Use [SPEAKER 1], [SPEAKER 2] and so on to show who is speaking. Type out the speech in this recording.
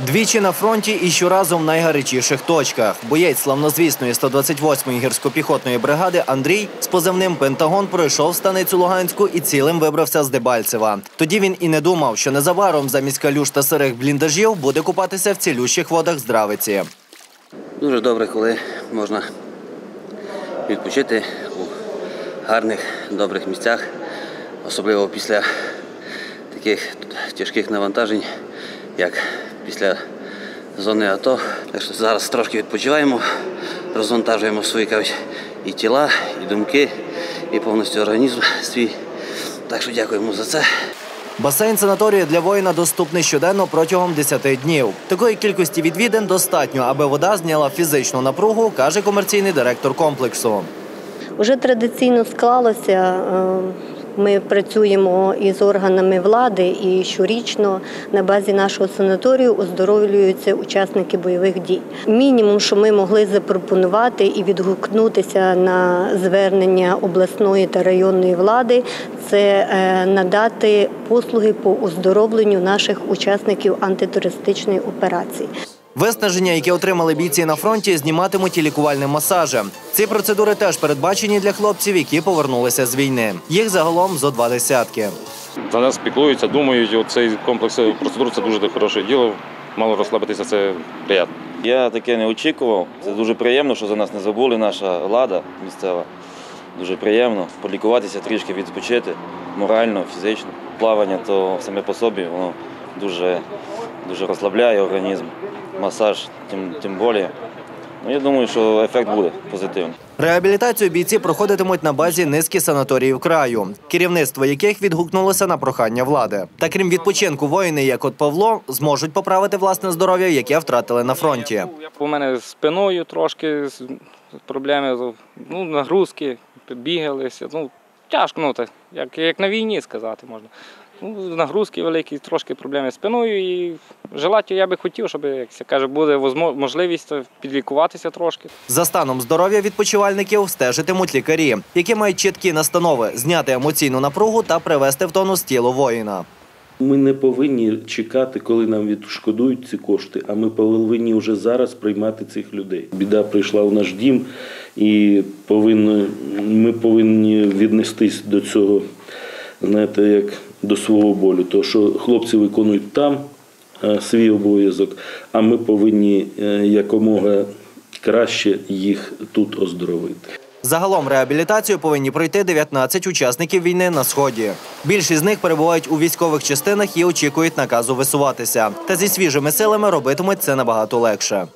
[SPEAKER 1] Двічі на фронті і щоразу в найгарячіших точках. Боєць славнозвісної 128-ї гірсько-піхотної бригади Андрій з позивним Пентагон пройшов станицю Луганську і цілим вибрався з Дебальцева. Тоді він і не думав, що незабаром замість калюш та сирих бліндажів буде купатися в цілющих водах Здравиці.
[SPEAKER 2] Дуже добре, коли можна відпочити у гарних, добрих місцях, особливо після таких тяжких навантажень, як після зони АТО. Так що зараз трошки відпочиваємо, розвантажуємо свої кажуть, і тіла, і думки, і повністю організм свій. Так що дякуємо за це.
[SPEAKER 1] Басейн санаторію для воїна доступний щоденно протягом 10 днів. Такої кількості відвідин достатньо, аби вода зняла фізичну напругу, каже комерційний директор комплексу.
[SPEAKER 3] Уже традиційно склалося. Ми працюємо із органами влади, і щорічно на базі нашого санаторію оздоровлюються учасники бойових дій. Мінімум, що ми могли запропонувати і відгукнутися на звернення обласної та районної влади, це е, надати послуги по оздоровленню наших учасників антитерористичної операції.
[SPEAKER 1] Виснаження, яке отримали бійці на фронті, зніматимуть і лікувальним масажем. Ці процедури теж передбачені для хлопців, які повернулися з війни. Їх загалом зо два десятки.
[SPEAKER 4] За нас піклуються, думають, цей комплекс процедур це дуже хороше діло. Мало розслабитися, це приємно.
[SPEAKER 5] Я таке не очікував. Це дуже приємно, що за нас не забули наша влада місцева. Дуже приємно полікуватися, трішки відпочити морально, фізично. Плавання то саме по собі воно дуже, дуже розслабляє організм. Масаж тим, тим більше. Ну, я думаю, що ефект буде позитивний.
[SPEAKER 1] Реабілітацію бійці проходитимуть на базі низки санаторіїв краю, керівництво яких відгукнулося на прохання влади. Та крім відпочинку, воїни, як от Павло, зможуть поправити власне здоров'я, яке втратили на фронті.
[SPEAKER 6] У мене з спиною трошки з- проблеми, ну, нагрузки, бігалися. Ну, тяжко, ну, так, як, як на війні сказати можна. Ну, нагрузки великі, трошки проблеми з спиною. І желательно я би хотів, щоб, як се каже, буде можливість підлікуватися трошки.
[SPEAKER 1] За станом здоров'я відпочивальників стежитимуть лікарі, які мають чіткі настанови зняти емоційну напругу та привести в тонус тіло воїна.
[SPEAKER 7] Ми не повинні чекати, коли нам відшкодують ці кошти, а ми повинні вже зараз приймати цих людей. Біда прийшла в наш дім, і повинні, ми повинні віднестись до цього, знаєте, як до свого болю. То що хлопці виконують там е, свій обов'язок, а ми повинні е, якомога краще їх тут оздоровити.
[SPEAKER 1] Загалом реабілітацію повинні пройти 19 учасників війни на сході. Більшість з них перебувають у військових частинах і очікують наказу висуватися. Та зі свіжими силами робитимуть це набагато легше.